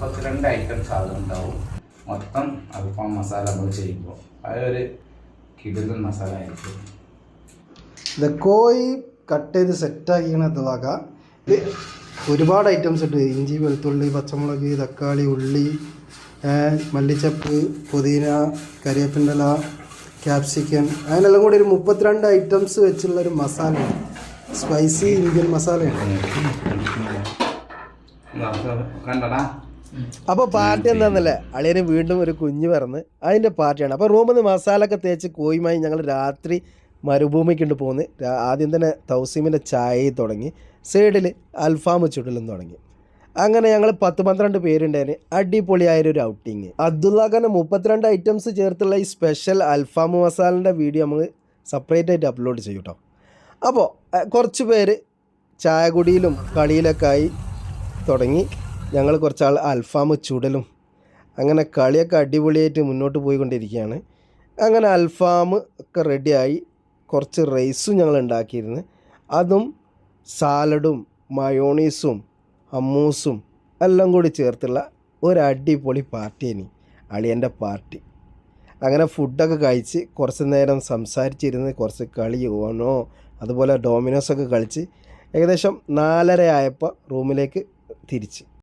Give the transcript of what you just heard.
മുപ്പത്തിരണ്ട് ഐറ്റം സാധനം ഉണ്ടാവും മൊത്തം അൽഫാം മസാല നമ്മൾ ചെയ്യുമ്പോൾ അതൊരു കിടുന്ന മസാല ആയിരിക്കും ഇത് കോഴി കട്ട് ചെയ്ത് സെറ്റാക്കിയാണ് വക ഇത് ഒരുപാട് ഐറ്റംസ് ഉണ്ട് ഇഞ്ചി വെളുത്തുള്ളി പച്ചമുളക് തക്കാളി ഉള്ളി മല്ലിച്ചപ്പ് പുതിന കരിയപ്പിണ്ടല ക്യാപ്സിക്കൻ അതിനെല്ലാം കൂടി ഒരു മുപ്പത്തിരണ്ട് ഐറ്റംസ് വെച്ചുള്ള ഒരു മസാലയാണ് സ്പൈസി ഇന്ത്യൻ മസാലയാണ് കണ്ടടാ അപ്പോൾ പാർട്ടി എന്താന്നല്ലേ? അളിയന് വീണ്ടും ഒരു കുഞ്ഞ് പറന്ന്. അതിന്റെ പാർട്ടിയാണ്. അപ്പൊ റൂമിൽ നിന്ന് മസാല ഒക്കെ തേച്ച് കോയുമായി ഞങ്ങൾ രാത്രി മരുഭൂമിക്കുണ്ട് പോന്ന്. ആദ്യം തന്നെ തൗസീമിന്റെ ചായ തുടങ്ങി. സൈഡിൽ അൽഫാം ചുടലും തുടങ്ങി. അങ്ങനെ ഞങ്ങൾ പത്ത് പന്ത്രണ്ട് പേരുണ്ടായിരുന്നു അടിപൊളിയായൊരു ഔട്ടിങ്. അബ്ദുള്ളാഖാന്റെ മുപ്പത്തിരണ്ട് ഐറ്റംസ് ചേർത്തുള്ള ഈ സ്പെഷ്യൽ അൽഫാം മസാലിന്റെ വീഡിയോ നമുക്ക് സെപ്പറേറ്റ് ആയിട്ട് അപ്ലോഡ് ചെയ്യും കേട്ടോ അപ്പോൾ കുറച്ച് പേര് ചായകുടിയിലും കളിയിലൊക്കെ ആയി തുടങ്ങി. ഞങ്ങൾ കുറച്ചാൾ അൽഫാം ചുടലും അങ്ങനെ കളിയൊക്കെ അടിപൊളിയായിട്ട് മുന്നോട്ട് പോയിക്കൊണ്ടിരിക്കുകയാണ്. അങ്ങനെ അൽഫാം ഒക്കെ റെഡിയായി കുറച്ച് റൈസും ഞങ്ങൾ ഉണ്ടാക്കിയിരുന്നു. അതും സാലഡും മയോണീസും അമ്മൂസും എല്ലാം കൂടി ചേർത്തുള്ള ഒരു അടിപൊളി പാർട്ടിയാണ് അളിയന്റെ പാർട്ടി. അങ്ങനെ ഫുഡൊക്കെ കഴിച്ച് കുറച്ച് നേരം സംസാരിച്ചിരുന്ന് കുറച്ച് കളി ഓണോ അതുപോലെ ഡോമിനോസൊക്കെ കളിച്ച് ഏകദേശം നാലര ആയപ്പോൾ റൂമിലേക്ക് തിരിച്ച്.